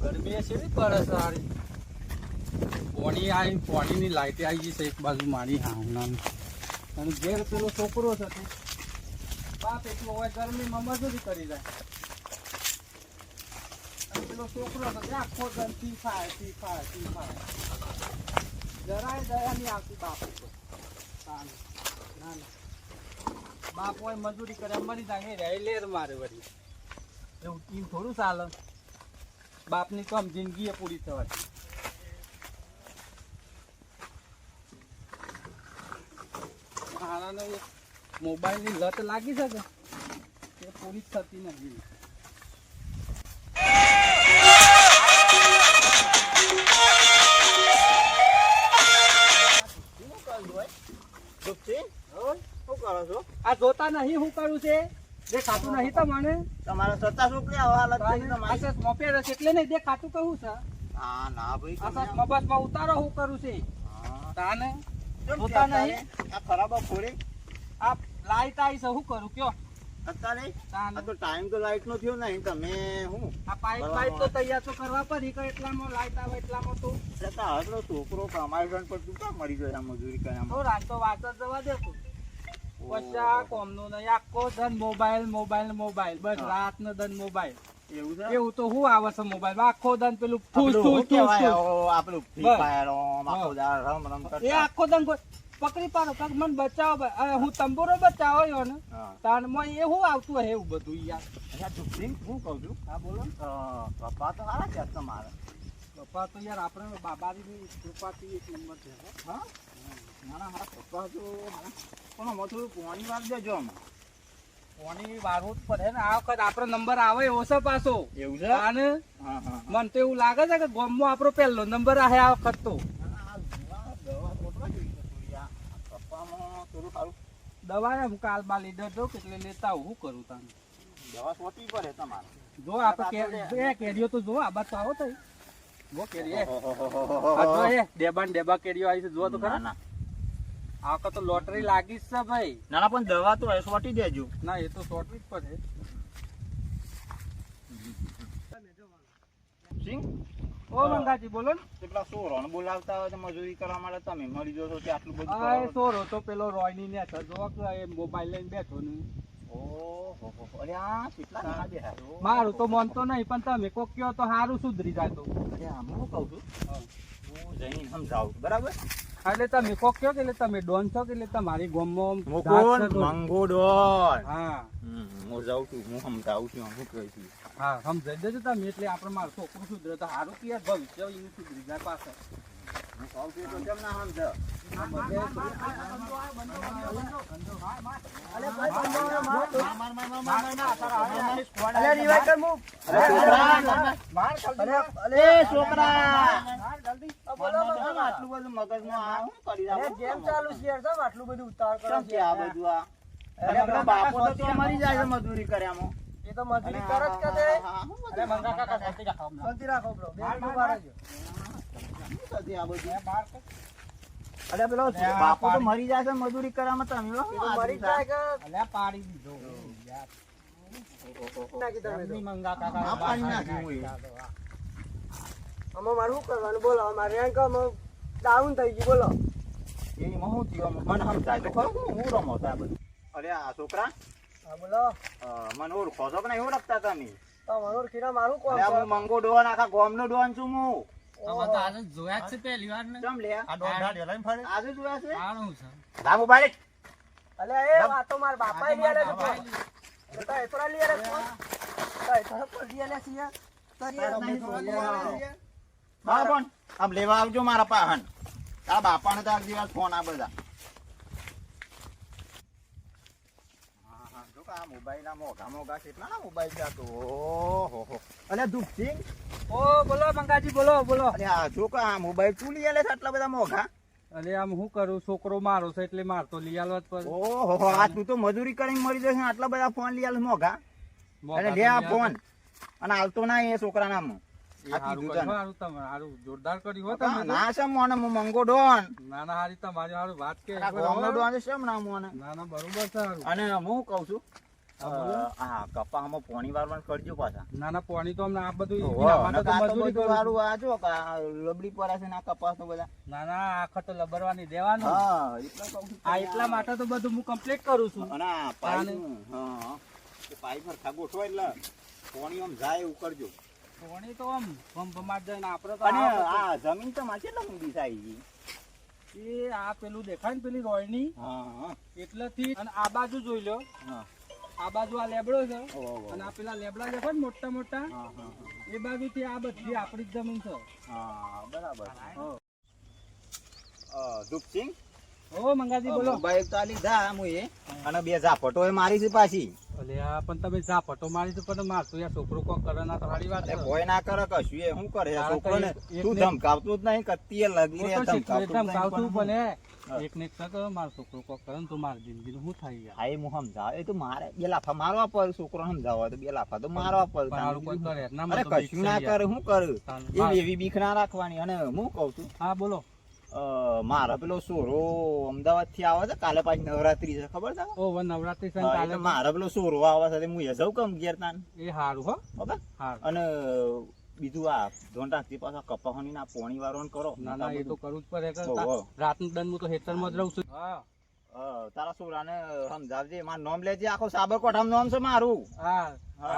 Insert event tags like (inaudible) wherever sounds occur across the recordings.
ગરમી છે પડે સારી પોણી આવી પોણીની લાઈટ આવી ગઈ છે એક બાજુ મારી હા અને ઘેર પેલો છોકરો છે તે બાપ એટલો હોય ગરમીમાં મજૂરી કરી જાય અને પેલો છોકરો છે આખો ફી ખાય ફી ખાય ફી ખાય જરાય દયા નહીં આવતી બાપ ના બાપ હોય મજૂરી કરે મરી જાય રહે લેર મારે વળી. એવું ટીમ થોડું ચાલે. બાપની તો આમ જિંદગી પૂરી થવાની એક મોબાઈલની લત લાગી શકે એ પૂરી થતી નથી. આ જોતા નહીં હું કરું છે? દેખાતું નહીં તમને તમારે સત્તા છોકરી આવા હાલત થઈ તમારી? સસ મોપેડ છે એટલે નહીં દેખાતું કહું છે. હા ના ભાઈ આ સસ મબસમાં ઉતારો હું કરું છે. હા. તાને જોતા નહીં? આ ખરાબ ફોડી. આ લાઈટ આવી છે શું કરું કયો? અત્યારે? આ તો ટાઈમ તો લાઈટ નો થયો નહીં તમે હું? આ પાઇપ પાઇપ તો તૈયાર તો કરવા પડી કે એટલામાં લાઈટ આવે એટલામાં તો. છતાં તો છોકરો કમાઈ ગણ પર પણ તું મળી આ મજૂરી કર્યા તો રાત તો વાત જ જવા દે તું. પછી આ કોમનું નહીં આખો ધન મોબાઈલ મોબાઈલ મોબાઈલ બસ રાત નો ધન મોબાઈલ. એવું છે? એવું તો હું આવે છે મોબાઈલ? આખો ધન પેલું ફૂસ ફૂસ ફૂસ આખો રમ એ આખો ધન કોઈ પકડી પાડો કાક મને બચાવો હું તંબુરો બચાવો યો ને તાન તાનમાં એ હું આવતું હે એવું બધું યાર અચ્છા, તું હું કહું છું? હા બોલો. પપ્પા તો હારા છે તમારે. પપ્પા તો યાર આપણે બાબાની કૃપાથી એક નંબર છે. હો. હા મારા પપ્પા તો પણ આમાં થોડું પાણી વાર દેજો આમાં. પોણી વારવું જ પડે ને. આ વખત આપણો નંબર આવે એવો છે પાછો. એવું છે? અને હા હા મને તો એવું લાગે છે કે ગોમમાં આપણો પહેલો નંબર આવે આ વખત તો. દવા એમ કાલ બા લીધો દો કેટલે લેતા શું કરું તમારે. જો આપણે કેરીઓ તો જો આ બાદ આવો તઈ. કેરી (laughs) આ જો એ ડેબા ડેબા કેરીઓ આવી છે. જો તો ખરા. તો લોટરી લાગી છે ભાઈ. ના પણ દવા તો સોટી દેજો. ના એ તો સોટવી જ પડે. સિંગ? ઓ મંગાજી બોલો ને. તે પેલા સોરોને બોલાવતા હોય તો મજૂરી કરવા માટે તમે મળી જો છો આટલું બધું આ સોરો તો પેલો રોયની ને છે. જો કે એ મોબાઈલ લઈને બેઠો ને. મારું તો મનતો નહીં પણ તમે કોક કયો તો સારું સુધરી જાય તો. એટલે તમે કોક કે એટલે તમે ડોન છો કે એટલે તમારી ગોમમાં મંગો ડોન. હા. હું જાઉં છું હું સમજાવું છું હું કહું છું. હા સમજાઈ દેજો તમે એટલે આપણે મારું છોકરું સુધરે તો સારું કે ભવિષ્ય એનું સુધરી જાય પાછળ. એ છોકરા આટલું બધું ઉતાર કરો બાપો તો મરી જાય છે મજૂરી કર્યામાં. અને આ- આ- શું અરે બધું? મંગા કાકા શાંતિ રાખો હમણાં. શું થતી આ બધું? અરે પેલો બાપો તો મરી જાય છે મજૂરી કરવામાં તમે મરી જાય? અલ્યા પાડી દીધો યાર. મંગા કાકા આ પાડી નાખ્યું હોય. ડાઉન થઈ ગયું બોલો એ શું થયું? મને સમજાય તો ખરું હું હું રમો બધું? અરે આ છોકરા હા બોલો. મને ઓળખો છો કે નહીં ઓળખતા તમે તમારું ખીરા મારું કોમ હું મંગો ડોન આખા ગામનો ડોન છું હું. તમે તો આજે જોયા છે પહેલી વાર ને. ચમ લે આજે જોયા છે? આણું છે. લા મોબાઈલ અલે એ વાતો માર બાપા લઈ આલે છે. તો એતરા લઈ આલે ફોન તો એતરા પર લઈ આલે છે યાર તારી યાર નહીં ફોન લઈ આલે છે. હા. પણ આમ લેવા આવજો મારા પાહન. આ બાપાને તો દિવસ ફોન આ બધા હા, હા, જો કે આ મોબાઈલ આ મોઘા મોઘા કેટલાના મોબાઈલ છે આ તો. ઓહો અલે દુઃખસિંહ, ઓ બોલો મંગાજી બોલો બોલો. અરે આ જો આ મોબાઈલ તું લઈ આલે છે આટલા બધા મોઘા અરે આમ શું કરું? છોકરો મારો છે એટલે મારતો લઈ આલવા જ ઓહો આ તું તો મજૂરી કરીને મરી જશે આટલા બધા ફોન લઈ આલે મોઘા અરે લે આ ફોન. અને હાલતો ના એ છોકરા નામ જોરદાર કરી હો તમે ના છે મોને મંગો ડોન. ના ના હારી તમારી હારું વાત કે ડોન છે નામ મોને. ના ના બરોબર છે અને હું કહું છું હા કપામાં પોણી વારવાનું કરજો પાછા. ના ના પાણી તો અમને આ બધું ઓહો, એના માટે તો નકા આ તો મજૂરી બધું કરું છું. વારું આ જો લબડી પડે છે ને આ કપાસ તો બધા. ના ના આખા તો લબરવાની દેવાનું. હા એટલે કહું છું આ એટલા માટે તો બધું હું કમ્પ્લીટ કરું છું. અને પાઇપ એ હરખા ગોઠવો એટલે પોણી આમ જાય એવું કરજો. તો આમ ભમભમાટ જાય ને આપણે તો આ આ જમીન તો માં કેટલા ઊંડી થાય છે? એ આ પેલું દેખાય ને પેલી રોયની હા. એટલેથી અને આ બાજુ જોઈ લો. હા. આ બાજુ આ લેબડો છે. અને આ પેલા લેબડા છે મોટા મોટા એ બાજુ થી આ બધી આપણી જ જમીન છે. હા બરાબર. હો. અ, મંગાજી બોલો. મોબાઈલ તો આ લીધા મુએ અને બે ઝાપટો એ મારી છે પાછી. અલે આ પણ તમે ઝાપટો મારી તો પણ મારતું યાર છોકરો કોક કરે ના વાત કોઈ ના કરે કશું એ શું કરે? છોકરો ને તું ધમકાવતું જ નહીં લગી ધમકાવતું પણ એક ને એક તક મારો છોકરો કોક કરે તો મારી જિંદગીનું શું થઈ જાય હા એ હું સમજાવ. એ તો મારે બે લાફા મારવા પડે છોકરો સમજાવવા તો બે લાફા તો મારવા પડે. અરે કશું ના કરે શું કરું? એ એવી બીક ના રાખવાની. અને હું કઉ છું હા બોલો. મારા પેલો સોરો અમદાવાદથી આવે છે કાલે પાછી નવરાત્રી છે ખબર છે? ઓ નવરાત્રી છે કાલે? મારા પેલો સોરો આવે છે હું એ જઉં કમ ગેર તાન? એ હારું હો. અને બીજું આ ધોન રાખતી પાછા કપાહોની ના પોણી વાળવાનું કરો. ના ના એ તો કરવું જ પડે. રાતનું રાતનું દન હું તો હેતરમાં જ રહું છું. હા. અ, તારા સોરાને સમજાવજે મારું નામ લેજે આખો સાબરકોઠામાં નામ છે મારું. હા.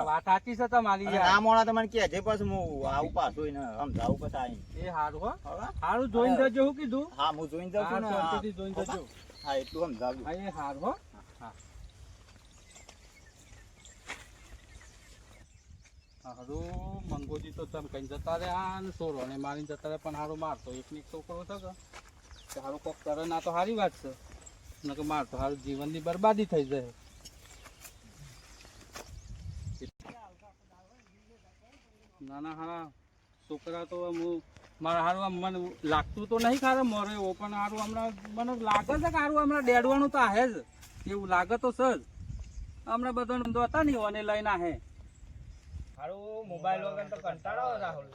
વાત સાચી છે તમારી ના મોણા જે કહેજે પછી હું આવું પાછું એને સમજાવું પછી આવીને એ હારું હો? હારું જોઈને જજો હું કીધું. હા હું જોઈન જજો ને જોઈને જજો હા એટલું સમજાવજો. હા એ હારું હો હા. હારું, મંગોજી તો કઈ જતા રહ્યા સોરો ને મારીને જતા રહ્યા, પણ હારું મારતો એક એક છોકરો કે. કે કોક કરે ના તો સારી વાત છે. નકર મારતો હારું જીવનની બરબાદી થઈ જાય. ના ના હા છોકરા તો હું, મારા હારું આમ મને લાગતું તો નહીં ખારે મોરે એવો, પણ હારું હમણાં મને લાગે છે કે હારું હમણાં ડેડવાનું તો આહે જ. એવું લાગે તો સર હમણાં બધો ધંધો હતા ને અને લઈને આહે. હારું મોબાઈલ વગર તો કંટાળો રાહુલ.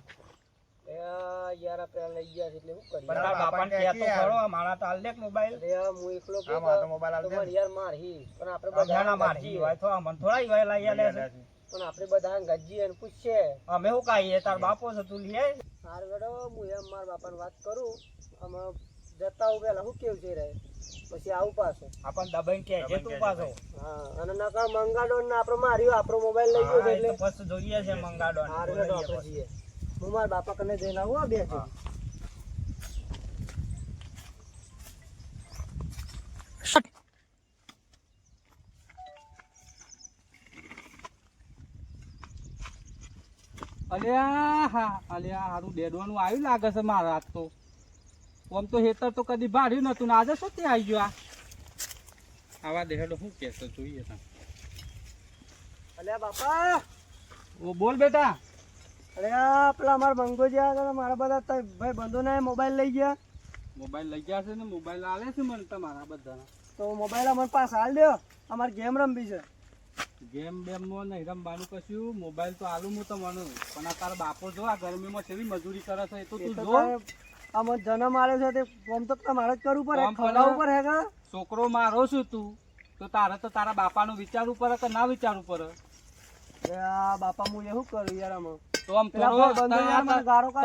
યાર આપણે લઈ ગયા છે એટલે શું કરીએ? પણ બાપાને કહેતો ખરો, મારા તો હાલ મોબાઈલ અરે હું એકલો હા, મારો તો mobile દે. યાર મારહી. પણ આપણે બધા મારહી હોય તો મને થોડા ઈવાય લઈ આલે છે. પણ આપણે બધા ગજી અને પૂછીએ. અમે શું કાઈએ તાર બાપો છે તું આય. હાર વેડો હું એમ મારા બાપાને વાત કરું. અમે જતા હું પેલા શું કેવું જઈ રે? પછી આવું પાછું. આપણને દબાઈને કહેજે તું પાછો. હા અને નકા મંગાડો ને આપણો માર્યો આપણો મોબાઈલ લઈ ગયો એટલે. બસ જોઈએ છે મંગાડો આપણે જઈએ હું મારા બાપા કને જઈને આવું આ બે છે અલ્યા હા અલ્યા હારું ડેડવાનું આવ્યું લાગે છે મારા હાથ તો. આમ તો હેતર તો કદી ભાડ્યું નતું ને આજે શું ત્યાં આવી ગયો આ? આવા દેહેડો શું કહેતો જોઈએ અલ્યા બાપા! ઓ બોલ બેટા. અરે આ પેલા અમારા મંગોજી આવ્યા હતા મારા બધા ભાઈ બંધોને મોબાઈલ લઈ ગયા. મોબાઈલ લઈ ગયા છે ને? મોબાઈલ આલે છે મને તમારા બધાના? તો મોબાઈલ અમારી પાસે હાલ દો. અમારે ગેમ રમવી છે. ગેમ બેમમાં નહીં રમવાનું કશું. મોબાઈલ તો આલું હું તમારું પણ આ તારા બાપો જો આ ગરમીમાં કેવી મજૂરી કરે છે એ તો તું જો. આમાં જન્મ આલે છે તે ફોર્મ તો તમારે જ કરવું પડે ખવડાવવું પડે. હેગા. છોકરો મારો છું તું તો તારે તો તારા બાપાનું વિચારવું પડે કે ના વિચારવું પડે? બાપા હું એવું કરું યાર આમાં. તો આમ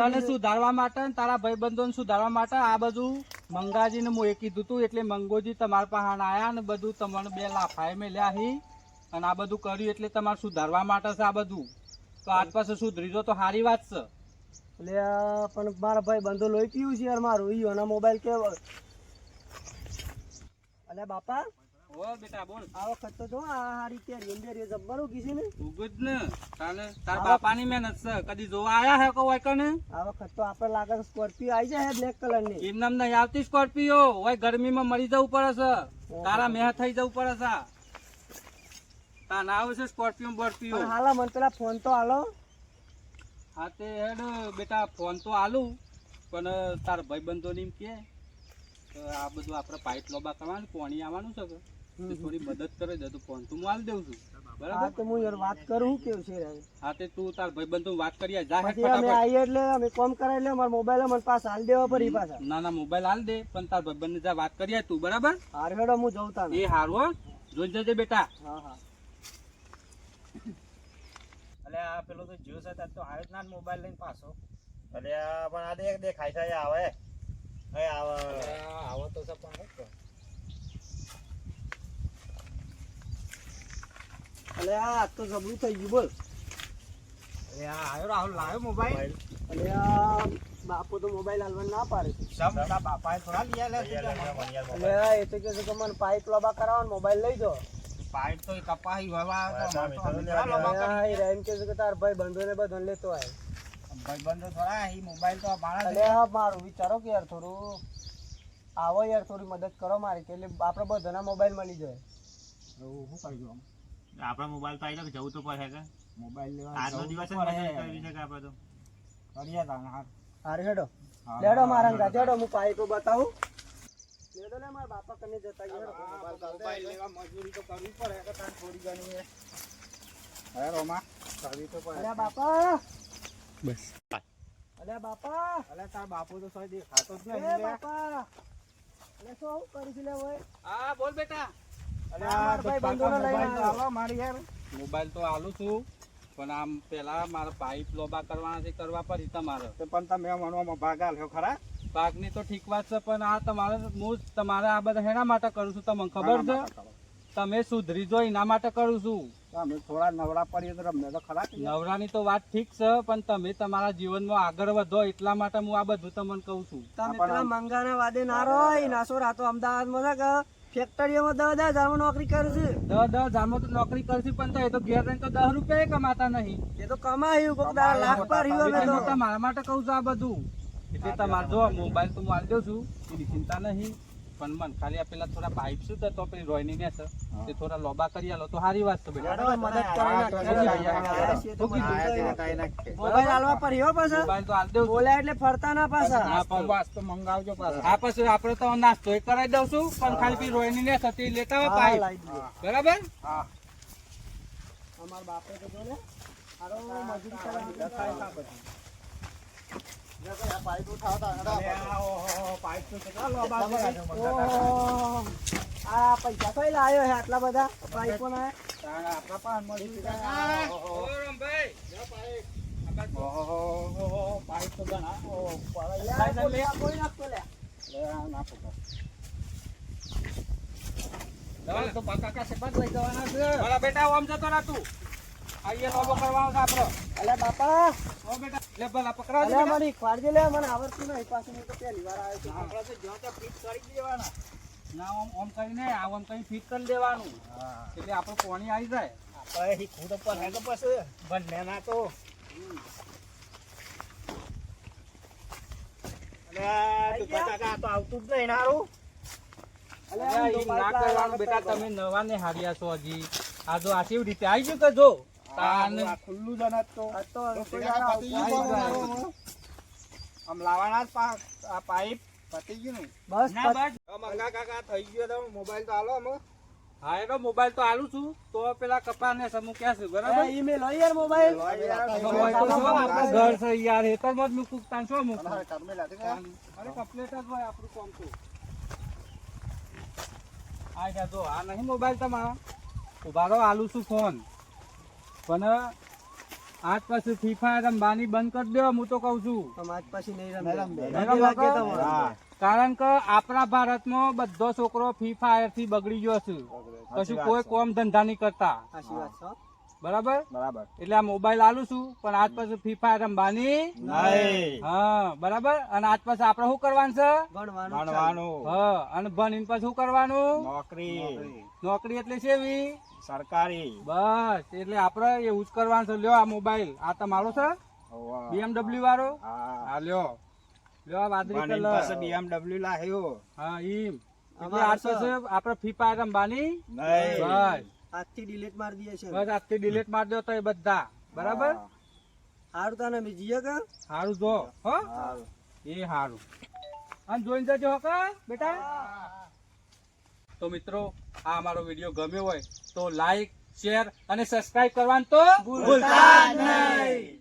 તને સુધારવા માટે ને તારા ભાઈબંધોને સુધારવા માટે આ બધું મંગાજીને હું એ કીધું તું એટલે મંગોજી તમારા પાસે આયા ને બધું તમને બે લાફાએ મેલ્યા હી. અને આ બધું કર્યું એટલે તમારે સુધારવા માટે છે આ બધું. તો આજ પાસે સુધરી જો તો સારી વાત છે. એટલે પણ મારા ભાઈ બંધો લોહી પીવું છે યાર મારું ઈ અને મોબાઈલ કેવો? અલે બાપા ઓ બેટા બોલ. આ વખત તો જો આ હારી કેરી અંદર જબ્બરું કીધી ને. ઉગજ ને. તાને તાર બાપાની મહેનત છે. કદી જોવા આયા હે કો વાય કને આ વખત તો આપણે લાગે છે સ્કોર્પિયો આવી જાય બ્લેક કલરની. એમ નામ નહીં આવતી સ્કોર્પિયો. હોય ગરમીમાં મરી જવું પડે છે. તારા મેહ થઈ જવું પડે છે. ના આવે છે સ્કોર્પિયો બર્પિયો. હાલા મને પેલા ફોન તો હાલો હા તે હેડ બેટા ફોન તો આલું પણ તાર ભાઈબંધો ને એમ કે આ બધું આપણે પાઇપ લોબા કરવાનું પાણી આવવાનું છે કે થોડી મદદ કરે દે તો ફોન તો હું આલી દઉં છું. બરાબર? તો હું યાર વાત કરું કેવું છે હા તે તું તાર ભાઈબંધો વાત કરી. જા હેડ અમે ફટાફટ. એટલે અમે કોમ કરાય એટલે અમારા મોબાઈલ મને પાસ હાલ દેવા પડી પાછા. ના ના મોબાઈલ હાલ દે પણ તાર ભાઈબંધ જા વાત કરી તું બરાબર? હાર હેડો હું જઉં તાને. એ હારું હો. જોઈ જજે બેટા. હા હા. એટલે આ પેલો તો જ્યો હતા તો આવ્યો જ ના મોબાઈલ લઈને પાછો. એટલે આ પણ આ દેખ દેખાય છે આવે. હવે આવે. આવો તો છે પણ અલે આ તો જબરું થઈ ગયું બોલ. એટલે આ આવ્યો રાહુલ લાવ્યો મોબાઈલ અલે આ બાપુ તો મોબાઈલ હાલવા ના પાડે. છે સમ બાપાએ થોડા લઈ આલ્યા છે અલે એ તો કે છે કે મને પાઇપ લોબા કરાવો મોબાઈલ લઈ દો તો કપાઈ વાવા તો એમ કે કે તાર ભાઈ લેતો આય. થોડા એ મોબાઈલ તો મારા અલે આ મારું વિચારો કે યાર થોડું. આવો યાર થોડી મદદ કરો મારી કે એટલે આપણે બધાના મોબાઈલ મળી જાય. શું કરજો આપણા મોબાઈલ તો આવી જવું તો પડે કે? મોબાઈલ લેવા આજનો દિવસ જ તો? આપણે કરીએ હા. હારે. હેડો. હા, લેડો મારા હા. અંગા ચડો હું પાઇપો બતાવું. મારા બાપા કને જતા યાર મોબાઈલ લેવા મજૂરી તો કરવી પડે કે તાણ થોડી ઘણી હે રોમા? કરવી તો પડે. અલ્યા બાપા! બસ. અલ્યા બાપા! અલે તાર બાપુ તો સહી દેખાતો જ નહીં લે. બાપા! અલે શું આવું કરી છે લે ઓય? હા બોલ બેટા. અલે ભાઈ બંધોને લઈને મારી યાર મોબાઈલ તો આલું છું પણ આમ પેલા મારા પાઇપ લોબા કરવાના છે કરવા પડી તમારે. પણ તમે મનવામાં ભાગ આલ્યો ખરા? પાકની તો ઠીક વાત છે પણ આ તમારે હું તમારે આ બધા એના માટે કરું છું તમને ખબર છે? તમે સુધરી જો એના માટે કરું છું. અમે થોડા નવરા પડીએ તો રમને તો ખરા નવરાની તો વાત ઠીક છે પણ તમે તમારા જીવનમાં આગળ વધો એટલા માટે હું આ બધું તમને કહું છું. તમે પેલા મંગાના વાદે ના રહો નાસો રાતો અમદાવાદમાં કે ફેક્ટરીઓમાં દસ દસ હજારમાં નોકરી કરશે દસ દસ હજારમાં તો નોકરી કરશે પણ તો એ તો ઘેર રહીને તો દસ રૂપિયા કમાતા નહીં. એ તો કમાયું લાખ પર તમારા માટે કહું છું આ બધું. એટલે તમારે જો મોબાઈલ તો હું આપી દઉં છું. એની ચિંતા નહીં. પણ મન ખાલી આ પેલા થોડા પાઇપ શું તો પેલી રોયની ને છે. તે થોડા લોબા કરી આલો. તો સારી વાત છે બેટા. મદદ. તો તો. તે. મોબાઈલ હાલવા પર પાછા? મોબાઈલ તો આલી દઉં બોલ્યા એટલે ફરતા ના પાછા. હા, નાસ્તો બાસ્તો મંગાવજો પાછા. હા પછી આપણે તો નાસ્તો કરાવી દઉં છું. પણ ખાલી પેલી રોયની ને છે લેતા હોય પાઇપ. બરાબર? હા. અમારા બાપે તો જો ને હારો મજૂરી કરવા આ પૈસા કઈ લાવ્યો છે આટલા બધા પાઇપો ના આપણા તો ઘણા. કોઈ નાખતો લે. નાખો તો. તો બકાકા શેકવા લઈ જવાના છે. બેટા ઓમ જતો ના તું અહીંયા લોબો કરવાનો છે આપણો અલે બાપા ઓ બેટા લે ભલા પકડા દે મારી ખવાડજે લે મને આવડતું નહીં. પાછું હું તો પહેલી વાર આવ્યો છું. આપણે તો જ્યાં ત્યાં ફિટ કરી દેવાના. ના ઓમ ઓમ કરીને આ ઓમ કરીને ફિટ કરી દેવાનું. હા. એટલે આપણે પાણી આવી જાય. આપણે શીખવું તો પડે તો પછી બંને ના તો અલે, તું આવતું જ નહીં નારું. આમ બેટા તમે નવા ને હાર્યા છો હજી. આ જો આ રીતે આવી ગયું કે જો? ખુલ્લું જ તો. આમ લાવવાના જ આ પાઇપ પતી ગયું ને. બસ મંગા કાકા થઈ ગયો તો મોબાઈલ તો હાલો અમે હા એનો મોબાઈલ તો આલું છું. તો પેલા કપા ને સમૂહ ક્યાં છે બરાબર? ઈમેલ હોય યાર મોબાઈલ. ઘર છે યાર હેતરમાં જ મૂકું. તાન શું મૂકું? અરે કમ્પ્લીટ જ હોય આપણું કામ તો. આ જા જો આ નહીં મોબાઈલ તમારા. ઊભા રહો આલું છું ફોન. પણ આજ પછી ફ્રી ફાયર રમવાની બંધ કરી દો હું તો કહું છું. પછી નહીં. કારણ કે આપણા ભારતમાં બધો છોકરો ફ્રી ફાયરથી બગડી ગયો છે. કશું કોઈ કોમ ધંધા નહીં કરતા. સાચી વાત છે. હો. બરાબર? બરાબર. એટલે આ મોબાઈલ આલું છું પણ આજ પછી ફ્રી ફાયર રમવાની નહીં. હા બરાબર? અને આજ પછી આપણે શું કરવાનું છે? ભણવાનું હા અને ભણીને પછી શું કરવાનું? નોકરી. નોકરી. એટલે શેવી? સરકારી. બસ એટલે આપણે એવું જ કરવાનું છે. લ્યો આ મોબાઈલ આ તમારો છે? હોવા. બીએમડબલ્યુ વાળો? હા. લ્યો. લ્યો આ વાદળી કલર. પછી BMW લાવ્યો હા ઈમ. એટલે આજ. પછી આપણે ફ્રી ફાયર રમવાની? નહીં. બસ. આજથી ડિલીટ મારી દઈએ છે બસ આજથી ડિલીટ માર દો તો એ બધા. બરાબર? હારું તને બીજી કે હારું જો હો? એ સારું અને જોઈને જજો હો કા બેટા. તો મિત્રો આ અમારો વીડિયો ગમ્યો હોય તો લાઈક શેર અને સબસ્ક્રાઇબ કરવાનું તો ભૂલતા નહીં.